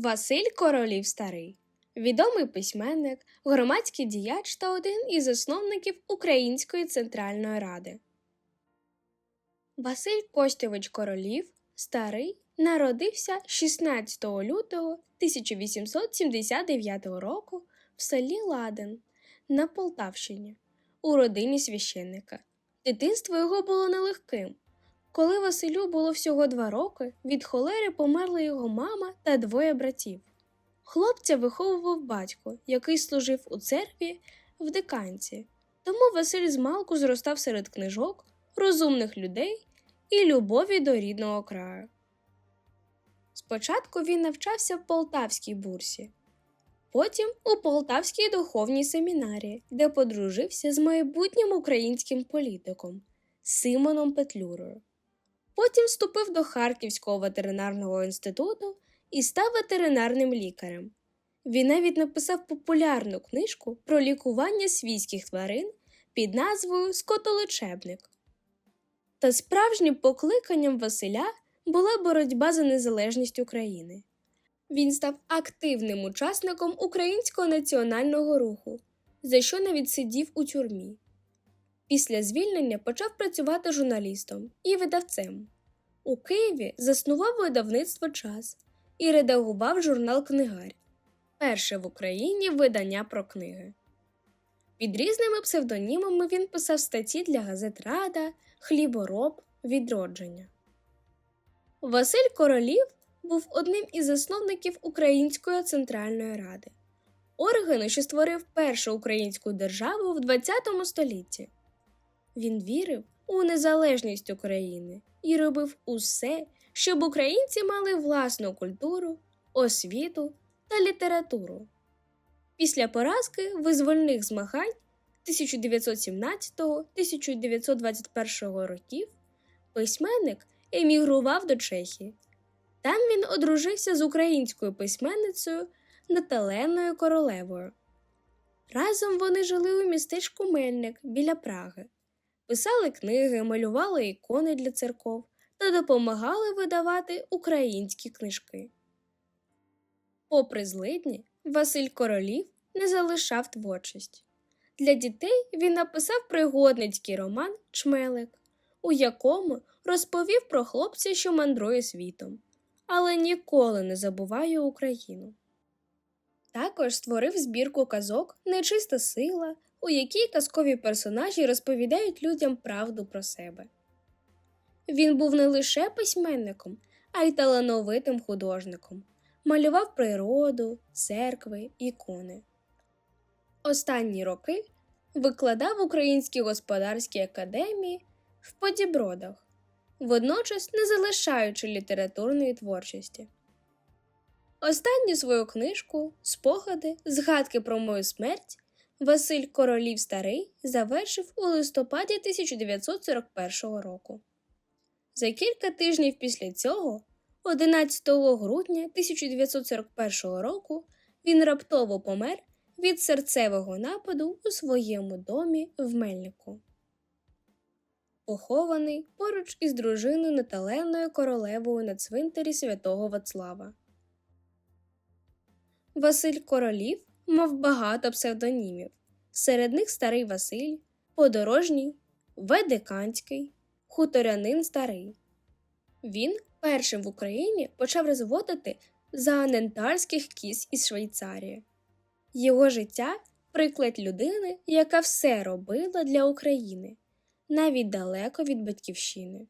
Василь Королів Старий відомий письменник, громадський діяч та один із засновників Української Центральної Ради. Василь Костьович Королів Старий народився 16 лютого 1879 року в селі Ладен на Полтавщині у родині священника. Дитинство його було нелегким. Коли Василю було всього два роки, від холери померли його мама та двоє братів. Хлопця виховував батько, який служив у церкві в диканці. Тому Василь змалку зростав серед книжок, розумних людей і любові до рідного краю. Спочатку він навчався в Полтавській бурсі, потім у Полтавській духовній семінарії, де подружився з майбутнім українським політиком Симоном Петлюрою. Потім вступив до Харківського ветеринарного інституту і став ветеринарним лікарем. Він навіть написав популярну книжку про лікування свійських тварин під назвою Скотолечебник. Та справжнім покликанням Василя була боротьба за незалежність України. Він став активним учасником українського національного руху, за що навіть сидів у тюрмі. Після звільнення почав працювати журналістом і видавцем. У Києві заснував видавництво час і редагував журнал Книгар перше в Україні видання про книги. Під різними псевдонімами він писав статті для газет Рада, Хлібороб, Відродження. Василь Королів був одним із засновників Української Центральної Ради, органу, що створив першу українську державу в ХХ столітті. Він вірив у незалежність України і робив усе, щоб українці мали власну культуру, освіту та літературу. Після поразки визвольних змагань 1917-1921 років письменник емігрував до Чехії. Там він одружився з українською письменницею Наталеною Королевою. Разом вони жили у містечку Мельник біля Праги, писали книги, малювали ікони для церков та допомагали видавати українські книжки. Попри злидні, Василь Королів не залишав творчість. Для дітей він написав пригодницький роман Чмелик, у якому розповів про хлопця, що мандрує світом, але ніколи не забуває Україну. Також створив збірку казок Нечиста сила, у якій казкові персонажі розповідають людям правду про себе. Він був не лише письменником, а й талановитим художником, малював природу, церкви, ікони. Останні роки викладав в Українській господарській академії в Подібродах, водночас не залишаючи літературної творчості. Останню свою книжку Спогади, згадки про мою смерть Василь Королів Старий завершив у листопаді 1941 року. За кілька тижнів після цього, 11 грудня 1941 року, він раптово помер від серцевого нападу у своєму домі в Мельнику. Похований поруч із дружиною Наталеною королевою на цвинтарі святого Вацлава. Василь Королів мав багато псевдонімів. Серед них старий Василь, Подорожній, Ведиканський, Хуторянин Старий. Він першим в Україні почав розводити заанентальських кіз із Швейцарії. Його життя приклад людини, яка все робила для України, навіть далеко від батьківщини.